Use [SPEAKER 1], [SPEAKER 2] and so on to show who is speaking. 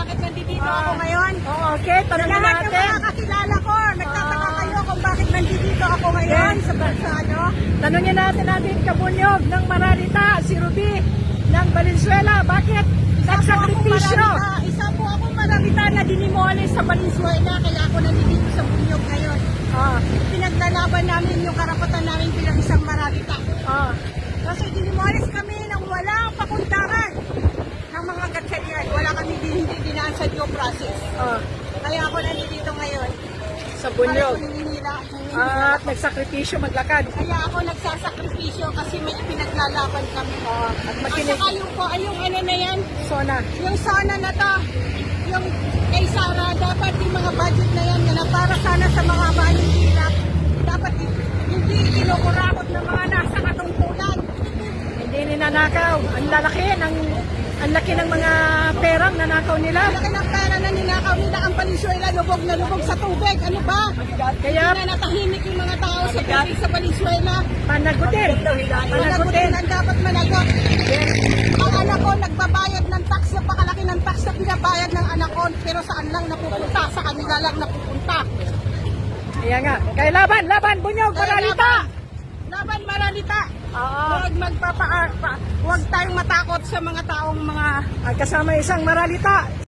[SPEAKER 1] bakit nandito
[SPEAKER 2] Ah.
[SPEAKER 1] ako ngayon.
[SPEAKER 2] Oh, okay, tanongin
[SPEAKER 1] Lahat ng
[SPEAKER 2] natin.
[SPEAKER 1] mga kakilala ko, nagtataka
[SPEAKER 2] Ah.
[SPEAKER 1] kayo kung bakit nandito ako ngayon
[SPEAKER 2] Yes.
[SPEAKER 1] sa bansa nyo.
[SPEAKER 2] Tanongin natin natin kabunyog ng Maralita, si Ruby ng Valenzuela. Bakit? Nagsakripisyo.
[SPEAKER 1] Isa po ako marabita na dinimole sa Valenzuela, kaya ako nandito sa Bunyog ngayon.
[SPEAKER 2] Ah,
[SPEAKER 1] Pinaglalaban namin yung karapatan namin bilang isang marabita.
[SPEAKER 2] ah.
[SPEAKER 1] Kasi dinimoles kami ng walang pakundangan ng mga gatsalian. Wala kami din, dinaan sa due process.
[SPEAKER 2] Ah,
[SPEAKER 1] Kaya ako nandito ngayon.
[SPEAKER 2] sa
[SPEAKER 1] Para
[SPEAKER 2] bunyog.
[SPEAKER 1] kuninila. kuninila.
[SPEAKER 2] At nagsakripisyo maglakad.
[SPEAKER 1] Kaya ako nagsasakripisyo kasi may pinaglalaban kami.
[SPEAKER 2] Ah, at
[SPEAKER 1] At
[SPEAKER 2] makinig.
[SPEAKER 1] saka yung po, ay yung ano na yan,
[SPEAKER 2] Sona.
[SPEAKER 1] yung sana na to, yung kay Sara, dapat yung mga budget na yan na para sana sa mga manihirap. Dapat hindi kinukurakot ng mga nasa katungkulan.
[SPEAKER 2] Hindi ninanakaw. Ang lalaki ng ang laki ng mga perang nanakaw nila.
[SPEAKER 1] Laki ng pera na ninakaw nila ang Valenzuela, lubog na lubog sa tubig. Ano ba?
[SPEAKER 2] Kaya
[SPEAKER 1] Na natahimik yung mga tao sa tubig sa Valenzuela.
[SPEAKER 2] panagutin.
[SPEAKER 1] Panagutin ang dapat managot. Ang anak ko nagbabayad ng tax, napakalaki ng tax na pinabayad ng anak ko, pero saan lang napupunta? Sa kanila lang napupunta.
[SPEAKER 2] Kaya nga. Kaya laban, laban, bunyog,
[SPEAKER 1] Maralita.
[SPEAKER 2] Oo.
[SPEAKER 1] Huwag magpapa, pa- huwag tayong matakot sa mga taong mga
[SPEAKER 2] Ang kasama isang Maralita.